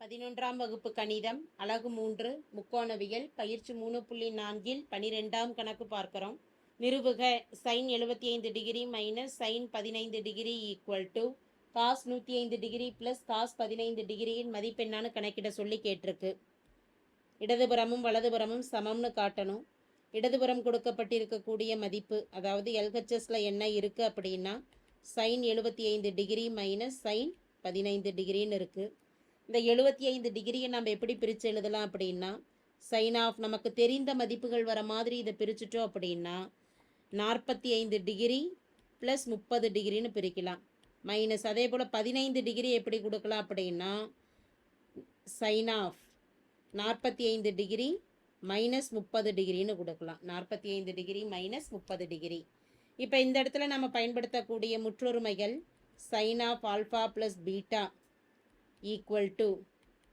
பதினொன்றாம் வகுப்பு கணிதம் அலகு மூன்று முக்கோணவியல் பயிற்சி மூணு புள்ளி நான்கில் பனிரெண்டாம் கணக்கு பார்க்கிறோம். நிறுவுக. சைன் எழுபத்தி ஐந்து டிகிரி மைனஸ் சைன் பதினைந்து டிகிரி ஈக்குவல் டு காஸ் நூற்றி ஐந்து டிகிரி ப்ளஸ் காஸ் பதினைந்து டிகிரியின் மதிப்பெண்ணான்னு கணக்கிட சொல்லி கேட்டிருக்கு. இடதுபுறமும் வலதுபுறமும் சமம்னு காட்டணும். இடதுபுறம் கொடுக்கப்பட்டிருக்கக்கூடிய மதிப்பு அதாவது எல்ஹெச்எஸில் என்ன இருக்குது அப்படின்னா சைன் எழுபத்தி ஐந்து டிகிரி மைனஸ் சைன் பதினைந்து டிகிரின்னு இருக்குது இந்த எழுபத்தி ஐந்து டிகிரியை நம்ம எப்படி பிரித்து எழுதலாம் அப்படின்னா சைன் ஆஃப் நமக்கு தெரிந்த மதிப்புகள் வர மாதிரி இதை பிரிச்சுட்டோம் அப்படின்னா நாற்பத்தி ஐந்து டிகிரி ப்ளஸ் முப்பது டிகிரின்னு பிரிக்கலாம். மைனஸ் அதே போல் பதினைந்து டிகிரி எப்படி கொடுக்கலாம் அப்படின்னா சைன் ஆஃப் நாற்பத்தி ஐந்து டிகிரி மைனஸ் முப்பது டிகிரின்னு கொடுக்கலாம். நாற்பத்தி ஐந்து டிகிரி மைனஸ் முப்பது டிகிரி. இப்போ இந்த இடத்துல நம்ம பயன்படுத்தக்கூடிய முற்றொருமைகள் sine of alpha plus beta equal to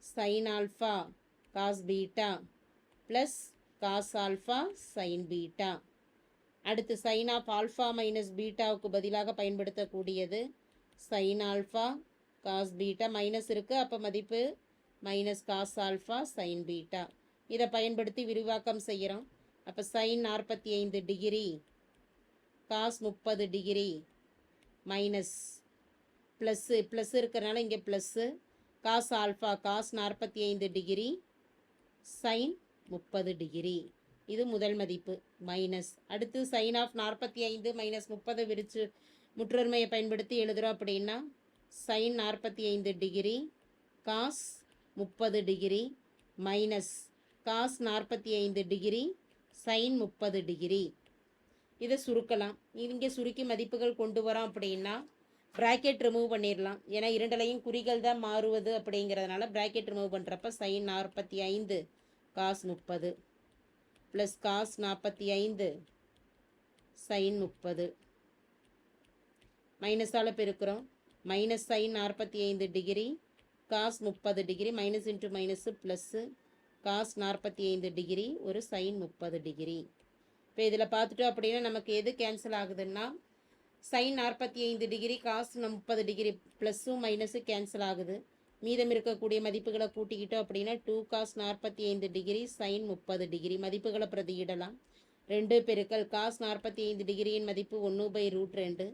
sine alpha cos beta plus cos alpha sine beta அடுத்து சைன் ஆஃப் ஆல்ஃபா மைனஸ் பீட்டாவுக்கு பதிலாக பயன்படுத்தக்கூடியது sine alpha cos beta minus இருக்குது அப்போ மதிப்பு minus cos alpha sine beta இதை பயன்படுத்தி விரிவாக்கம் செய்கிறோம் அப்போ சைன் நாற்பத்தி ஐந்து டிகிரி காஸ் முப்பது டிகிரி மைனஸ் ப்ளஸ்ஸு ப்ளஸ் இருக்கிறனால இங்கே ப்ளஸ்ஸு காஸ் ஆல்ஃபா காஸ் நாற்பத்தி ஐந்து டிகிரி சைன் முப்பது டிகிரி இது முதல் மதிப்பு மைனஸ் அடுத்து சைன் ஆஃப் நாற்பத்தி ஐந்து மைனஸ் முப்பது விரிச்சு முற்றொருமையை பயன்படுத்தி எழுதுகிறோம் அப்படின்னா சைன் நாற்பத்தி ஐந்து டிகிரி காஸ் முப்பது டிகிரி மைனஸ் காஸ் நாற்பத்தி ஐந்து டிகிரி சைன் முப்பது டிகிரி இதை சுருக்கலாம். இங்கே சுருக்கி மதிப்புகள் கொண்டு வரோம் அப்படின்னா ப்ராக்கெட் ரிமூவ் பண்ணிடலாம் ஏன்னா இரண்டுலையும் குறிகள் தான் மாறுவது அப்படிங்கிறதுனால ப்ராக்கெட் ரிமூவ் பண்ணுறப்ப சைன் நாற்பத்தி ஐந்து காஸ் முப்பது ப்ளஸ் காஸ் நாற்பத்தி ஐந்து சைன் முப்பது மைனஸால் பெருக்கிறோம். மைனஸ் சைன் நாற்பத்தி ஐந்து டிகிரி காஸ் முப்பது degree minus into minus plus cos நாற்பத்தி ஐந்து டிகிரி ஒரு சைன் முப்பது டிகிரி இப்போ இதில் பார்த்துட்டோம் அப்படின்னா நமக்கு எது கேன்சல் ஆகுதுன்னா சைன் நாற்பத்தி ஐந்து டிகிரி காஸ் முப்பது டிகிரி ப்ளஸ்ஸும் மைனஸும் கேன்சல் ஆகுது. மீதம் இருக்கக்கூடிய மதிப்புகளை கூட்டிக்கிட்டோம் அப்படின்னா டூ காஸ் நாற்பத்தி ஐந்து டிகிரி சைன் முப்பது டிகிரி மதிப்புகளை பிரதியிடலாம். ரெண்டு பெருக்கல் காஸ் நாற்பத்தி ஐந்து டிகிரியின் மதிப்பு ஒன்று பை ரூட் ரெண்டு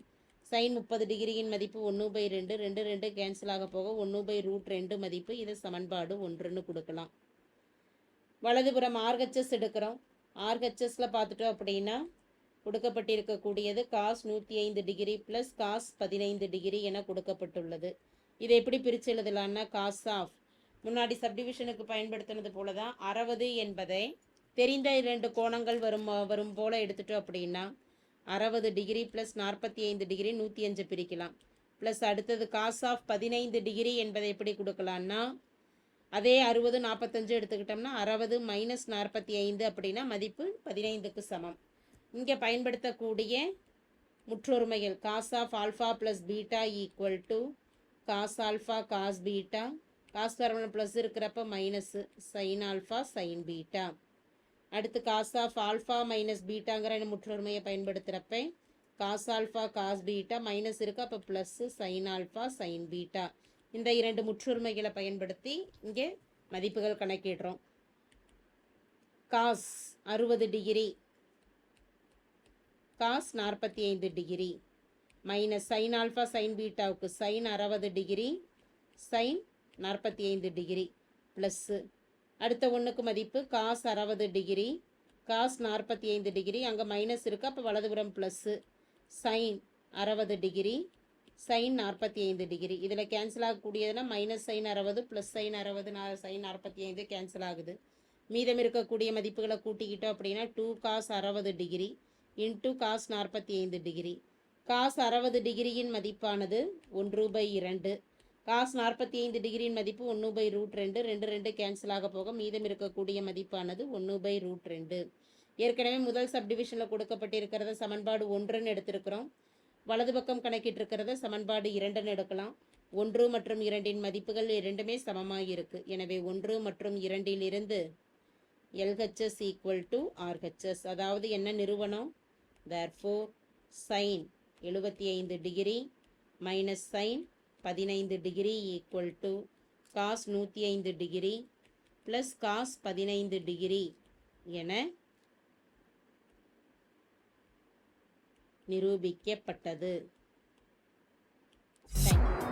சைன் முப்பது டிகிரியின் மதிப்பு ஒன்று பை ரெண்டு ரெண்டு ரெண்டு கேன்சல் ஆக போக ஒன்று பை ரூட் ரெண்டு மதிப்பு இதை சமன்பாடு ஒன்றுன்னு கொடுக்கலாம். வலதுபுறம் ஆர்ஹெச்எஸ் எடுக்கிறோம். ஆர்ஹெச்எஸில் பார்த்துட்டோம் அப்படின்னா கொடுக்கப்பட்டிருக்கக்கூடியது. காஸ் நூற்றி ஐந்து டிகிரி ப்ளஸ் காஸ் பதினைந்து டிகிரி என கொடுக்கப்பட்டுள்ளது. இதை எப்படி பிரித்து எழுதலான்னா காஸ் ஆஃப். முன்னாடி சப்டிவிஷனுக்கு பயன்படுத்தினது போல தான் அறுபது என்பதை தெரிந்த இரண்டு கோணங்கள் வரும் வரும் போல் எடுத்துட்டோம் அப்படின்னா அறுபது டிகிரி ப்ளஸ் நாற்பத்தி ஐந்து டிகிரி நூற்றி அஞ்சு பிரிக்கலாம். ப்ளஸ் அடுத்தது காஸ் ஆஃப் பதினைந்து டிகிரி என்பதை எப்படி கொடுக்கலான்னா அதே அறுபது நாற்பத்தஞ்சு எடுத்துக்கிட்டோம்னா அறுபது மைனஸ் நாற்பத்தி ஐந்து அப்படின்னா மதிப்பு பதினைந்துக்கு சமம். இங்கே பயன்படுத்தக்கூடிய முற்றொருமைகள். Cos of alpha plus beta equal to cos alpha cos beta cos தரவன plus இருக்கிறப்ப minus sine alpha sine beta அடுத்து காஸ் ஆஃப் ஆல்ஃபா மைனஸ் பீட்டாங்கிற முற்றொருமையை பயன்படுத்துகிறப்ப cos alpha cos beta minus இருக்குது அப்போ plus sine alpha sine beta இந்த இரண்டு முற்றுரிமைகளை பயன்படுத்தி இங்கே மதிப்புகள் கணக்கிடுறோம். காஸ் அறுபது டிகிரி காஸ் நாற்பத்தி ஐந்து degree. Minus sine alpha sine பீட்டாவுக்கு sine அறுபது டிகிரி சைன் நாற்பத்தி ஐந்து டிகிரி ப்ளஸ்ஸு அடுத்த ஒன்றுக்கு மதிப்பு காஸ் அறுபது டிகிரி காஸ் நாற்பத்தி ஐந்து டிகிரி. அங்கே மைனஸ் இருக்குது அப்போ வலதுபுறம் ப்ளஸ்ஸு சைன் அறுபது டிகிரி சைன் நாற்பத்தி ஐந்து டிகிரி. இதில் கேன்சல் ஆகக்கூடியதுன்னா மைனஸ் சைன் அறுபது ப்ளஸ் சைன் அறுபது நான் சைன் நாற்பத்தி ஐந்து கேன்சல் ஆகுது. மீதம் இருக்கக்கூடிய மதிப்புகளை கூட்டிக்கிட்டோம் அப்படின்னா டூ காஸ் அறுபது டிகிரி இன்ட்டு காஸ் நாற்பத்தி ஐந்து டிகிரி. காஸ் அறுபது டிகிரியின் மதிப்பானது ஒன்று பை இரண்டு. காஸ் நாற்பத்தி ஐந்து டிகிரியின் மதிப்பு ஒன்று பை ரூட் ரெண்டு. ரெண்டு ரெண்டு கேன்சல் ஆக போக மீதம் இருக்கக்கூடிய மதிப்பானது ஒன்று பை ரூட் ரெண்டு. ஏற்கனவே முதல் சப்டிவிஷனில் கொடுக்கப்பட்டிருக்கிறத சமன்பாடு ஒன்றுன்னு எடுத்திருக்கிறோம். வலது பக்கம் கணக்கிட்டிருக்கிறத சமன்பாடு இரண்டுன்னு எடுக்கலாம். ஒன்று மற்றும் இரண்டின் மதிப்புகள் இரண்டுமே சமமாக இருக்குது எனவே ஒன்று மற்றும் இரண்டிலிருந்து எல்ஹெச்எஸ் ஈக்குவல் டு ஆர்ஹெச்எஸ் அதாவது என்ன நிறுவனம்? தேர்ஃபோர் சைன் எழுபத்தி ஐந்து டிகிரி மைனஸ் சைன் பதினைந்து டிகிரி ஈக்குவல் டு காஸ் நூற்றி ஐந்து டிகிரி ப்ளஸ் காஸ் பதினைந்து டிகிரி என நிரூபிக்கப்பட்டது Thank you.